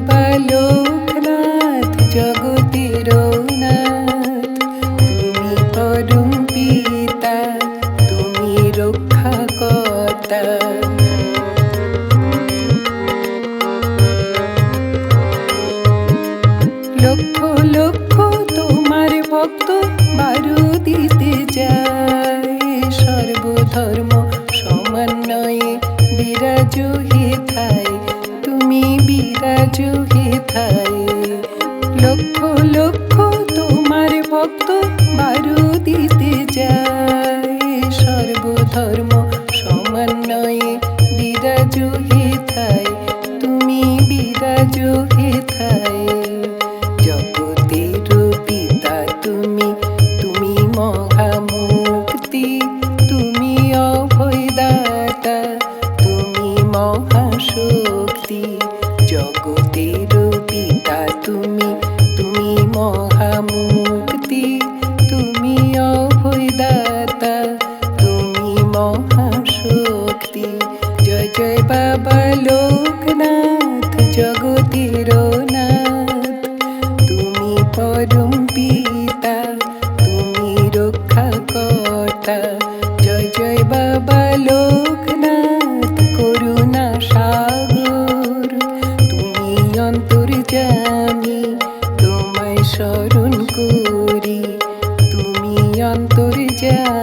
জয় বাবা লোকনাথ জগতের নাথ তুমি পরম পিতা, তুমি রক্ষা কর্তা লক্ষ লক্ষ তোমার ভক্ত বারু দিতে যায়। সর্বধর্ম সমন্বয়ে বিরাজ হে থাই। লক্ষ লক্ষ তোমার ভক্ত বারু দিতে যায় সর্বধর্ম সমন্বয়ে বিরাজ হে থাই। তুমি বিরাজ হে থাই। জগতের পিতা তুমি তুমি মহামুক্তি, তুমি অভয়দাতা জগতের 家。